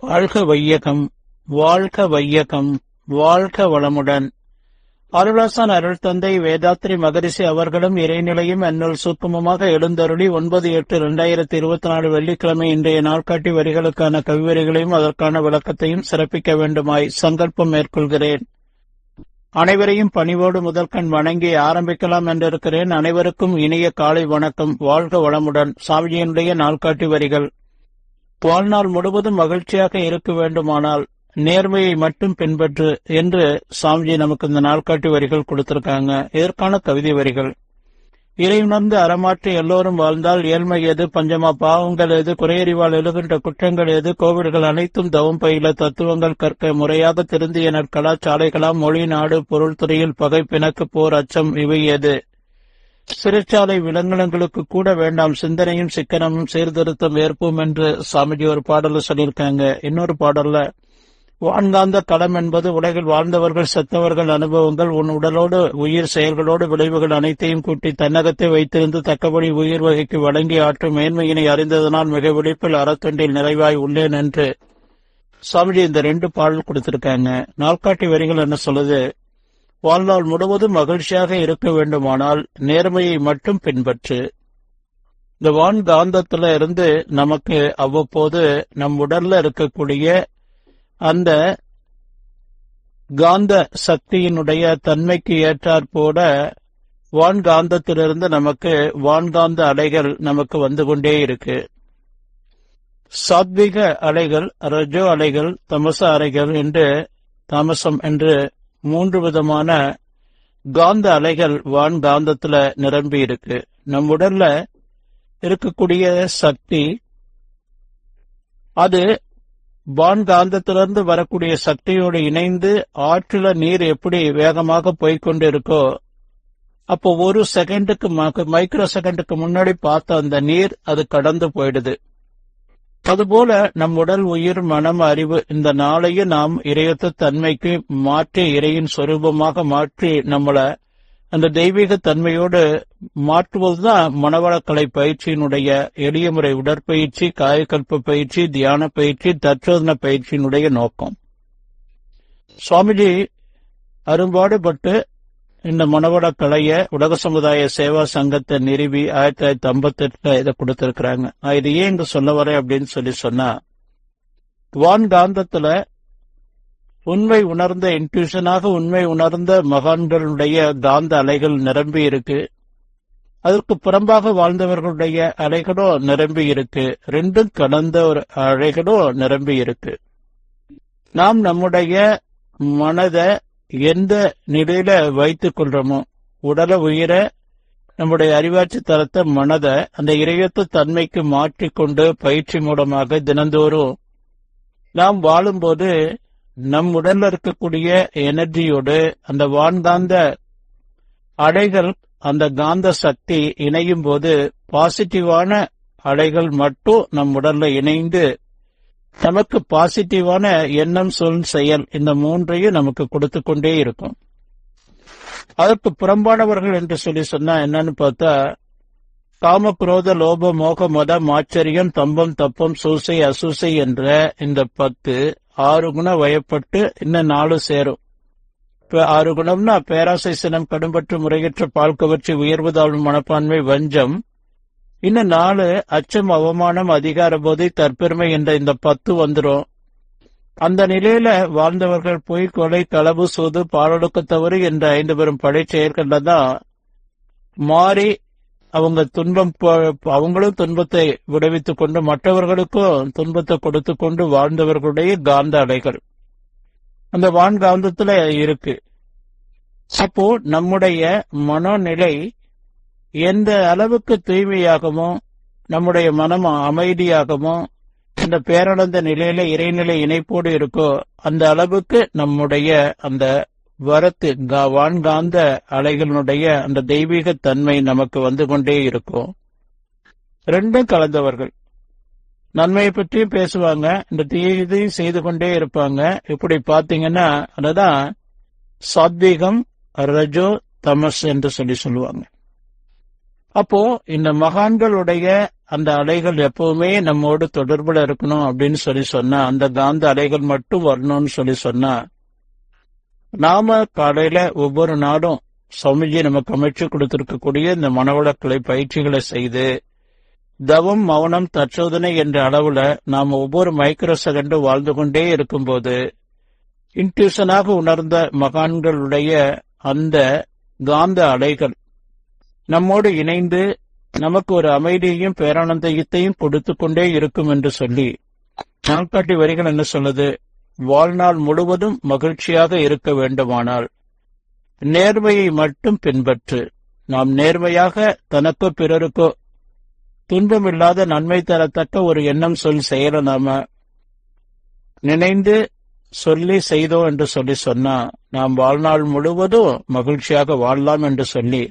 வாழ்க வையகம் வாழ்க வையகம் வாழ்க வளமுடன். அருளாசன் அருள் தந்தை வேதாத்ரி மகரிஷி அவர்களும் இறைநிலையும் என்னுள் சுத்தமமாக எழுந்தருளி ஒன்பது எட்டு இரண்டாயிரத்தி இருபத்தி நாலு வெள்ளிக்கிழமை இன்றைய நாட்காட்டி வரிகளுக்கான கவிவரிகளையும் அதற்கான விளக்கத்தையும் சிறப்பிக்க வேண்டுமாய் சங்கல்பம் மேற்கொள்கிறேன். அனைவரையும் பணிவோடு முதற்கண் வணங்கி ஆரம்பிக்கலாம் என்றிருக்கிறேன். அனைவருக்கும் இனிய காலை வணக்கம். வாழ்க வளமுடன். சாமியினுடைய நாள்காட்டி வரிகள். வாழ்நாள் முழுவதும் மகிழ்ச்சியாக இருக்க வேண்டுமானால் நேர்மையை மட்டும் பின்பற்று என்று சாமிஜி நமக்கு இந்த நாள்காட்டி வரிகள் கொடுத்திருக்காங்க. இதற்கான கவிதை வரிகள். இறை உணர்ந்து அறமாற்றி எல்லோரும் வாழ்ந்தால் ஏழ்மை எது பஞ்சமா? பாவங்கள் எது குறையறிவால் எழுகின்ற குற்றங்கள் எது கோவில்கள் அனைத்தும் தவம் பயில தத்துவங்கள் கற்க முறையாக திருந்திய நற்களா சாலைகளாம் மொழி நாடு பொருள் துறையில் பகை பிணக்கு போர் அச்சம் இவை எது? சிறைச்சாலை விலங்கினங்களுக்கு கூட வேண்டாம். சிந்தனையும் சிக்கனமும் சீர்திருத்தம் ஏற்போம் என்று சாமிஜி ஒரு பாடல்ல சொல்லியிருக்காங்க. இன்னொரு பாடல்ல வான்காந்த களம் என்பது உலகில் வாழ்ந்தவர்கள் செத்தவர்கள் அனுபவங்கள். உன் உடலோடு உயிர் செயல்களோடு விளைவுகள் அனைத்தையும் கூட்டி தன்னகத்தை வைத்திருந்து தக்கபடி உயிர் வகைக்கு வழங்கி ஆற்றும் மேன்மையினை அறிந்ததனால் மிக விழிப்பில் அறத்தொண்டில் நிறைவாய் உள்ளேன் என்று சாமிஜி இந்த ரெண்டு பாடல் கொடுத்திருக்காங்க. நாள்காட்டி வரிகள் என்ன சொல்லுது? வாழ்நாள் முழுவதும் மகிழ்ச்சியாக இருக்க வேண்டுமானால் நேர்மையை மட்டும் பின்பற்று. இந்த வான் காந்தத்துல இருந்து நமக்கு அவ்வப்போது நம் உடல்ல இருக்கக்கூடிய அந்த காந்த சக்தியினுடைய தன்மைக்கு ஏற்றாற்போல வான்காந்தத்திலிருந்து நமக்கு வான்காந்த அலைகள் நமக்கு வந்து கொண்டே இருக்கு. சாத்விக அலைகள் ரஜோ அலைகள் தமச அலைகள் என்று தாமசம் என்று மூன்று விதமான காந்த அலைகள் வான் காந்தத்துல நிரம்பி இருக்கு. நம் உடல்ல இருக்கக்கூடிய சக்தி அது வான் காந்தத்திலிருந்து வரக்கூடிய சக்தியோடு இணைந்து ஆற்றுல நீர் எப்படி வேகமாக போய்கொண்டு இருக்கோ அப்போ ஒரு செகண்டுக்கு மைக்ரோ செகண்டுக்கு முன்னாடி பார்த்த அந்த நீர் அது கடந்து போயிடுது. அதுபோல நம் உடல் உயிர் மனம் அறிவு இந்த நாளைய நாம் இறையத்த தன்மைக்கு மாற்றி இறையின் சொரூபமாக மாற்றி நம்மள அந்த தெய்வீக தன்மையோடு மாற்றுவதுதான் மனவளக்கலை பயிற்சியினுடைய எளிய முறை உடற்பயிற்சி காயக்கல்ப பயிற்சி தியான பயிற்சி தற்சோதன பயிற்சியினுடைய நோக்கம். சுவாமிஜி அரும்பாடுபட்டு இந்த மனவட கலைய உலக சமுதாய சேவா சங்கத்தை நிறுவி ஆயிரத்தி தொள்ளாயிரத்தி ஐம்பத்தி எட்டுல இதை கொடுத்திருக்கிறாங்க. நான் இது ஏன் இங்க சொல்ல வரேன் அப்படின்னு சொல்லி சொன்னா வான் காந்தத்துல உண்மை உணர்ந்த இன்ட்யூஷனாக உண்மை உணர்ந்த மகான்களுடைய காந்த அலைகள் நிரம்பி இருக்கு. அதற்கு புறம்பாக வாழ்ந்தவர்களுடைய அலைகளும் நிரம்பி இருக்கு. ரெண்டும் கலந்த ஒரு அலைகளும் நிரம்பி இருக்கு. நாம் நம்முடைய மனதை எந்த நிலையில வைத்துக் கொள்றோமோ உடல உயிர நம்முடைய அறிவாட்சி தரத்தை மனதை அந்த இறையத்து தன்மைக்கு மாற்றிக்கொண்டு பயிற்சி மூலமாக தினந்தோறும் நாம் வாழும்போது நம் உடல்ல இருக்கக்கூடிய எனர்ஜியோடு அந்த வான்காந்த அலைகள் அந்த காந்த சக்தி இணையும் போது பாசிட்டிவான அலைகள் மட்டும் நம் உடல்ல இணைந்து நமக்கு பாசிட்டிவான எண்ணம் சொல் செயல் இந்த மூன்றையும் நமக்கு கொடுத்து கொண்டே இருக்கும். அதற்கு புறம்பானவர்கள் என்று சொல்லி சொன்னா என்னன்னு பார்த்தா காம குரோத லோப மோக மதம் ஆச்சரியம் தம்பம் தப்பம் சூசை அசூசை என்ற இந்த பத்து ஆறு குணம் வயப்பட்டு இன்னும் நாலு சேரும். இப்ப ஆறு குணம்னா பேராசை சினம் கடும்பற்று முறையற்ற பால் கவர்ச்சி உயர்வுதாழ்வு மனப்பான்மை வஞ்சம் இன்னும் நாலு அச்சம் அவமானம் அதிகார போதை தற்பெருமை என்ற இந்த பத்து வந்துரும். அந்த நிலையில வாழ்ந்தவர்கள் பொய் கொலை களவு சூது பாலொடுக்க தவறு என்ற ஐந்து பெரும் படை செயற்கள்ல தான் மாறி அவங்க துன்பம் அவங்களும் துன்பத்தை விடுவித்துக் கொண்டு மற்றவர்களுக்கும் துன்பத்தை கொடுத்து கொண்டு வாழ்ந்தவர்களுடைய காந்த அலைகள். அந்த வான்காந்தத்துல இருக்கு. அப்போ நம்முடைய மனோநிலை எந்த அளவுக்கு தூய்மையாகவும் நம்முடைய மனம் அமைதியாகவோ இந்த பேரானந்த நிலையில இறைநிலை இணைப்போடு இருக்கோ அந்த அளவுக்கு நம்முடைய அந்த வரத்து வான்காந்த அலைகளினுடைய அந்த தெய்வீக தன்மை நமக்கு வந்து கொண்டே இருக்கும் ரெண்டும் கலந்தவர்கள். நன்மையை பற்றியும் பேசுவாங்க இந்த தீயதையும் செய்து கொண்டே இருப்பாங்க. இப்படி பாத்தீங்கன்னா அதுதான் சாத்வீகம் ரஜோ தமஸ் என்று சொல்லி சொல்லுவாங்க. அப்போ இந்த மகான்களுடைய அந்த அலைகள் எப்பவுமே நம்மோடு தொடர்புல இருக்கணும் அப்படின்னு சொல்லி சொன்னா அந்த காந்த அலைகள் மட்டும் வரணும்னு சொல்லி சொன்னா நாம காலையில ஒவ்வொரு நாளும் சுவாமிஜி நமக்கு அமைச்சு கொடுத்திருக்கக்கூடிய இந்த மனவளக்கலை பயிற்சிகளை செய்து தவம் மௌனம் தற்சோதனை என்ற அளவுல நாம் ஒவ்வொரு மைக்ரோ செகண்டும் வாழ்ந்து கொண்டே இருக்கும்போது இன்ட்யூஷனாக உணர்ந்த மகான்களுடைய அந்த காந்த அலைகள் நம்மோடு இணைந்து நமக்கு ஒரு அமைதியையும் பேரானந்தயத்தையும் கொடுத்து கொண்டே இருக்கும் என்று சொல்லி நாட்காட்டி வரிகள் என்ன சொன்னது வாழ்நாள் முழுவதும் மகிழ்ச்சியாக இருக்க வேண்டுமானால் நேர்மையை மட்டும் பின்பற்று. நாம் நேர்மையாக தனக்கோ பிறருக்கோ துன்பமில்லாத நன்மை தரத்தக்க ஒரு எண்ணம் சொல் செய்யற நாம நினைந்து சொல்லி செய்தோம் என்று சொல்லி சொன்னா நாம் வாழ்நாள் முழுவதும் மகிழ்ச்சியாக வாழலாம் என்று சொல்லி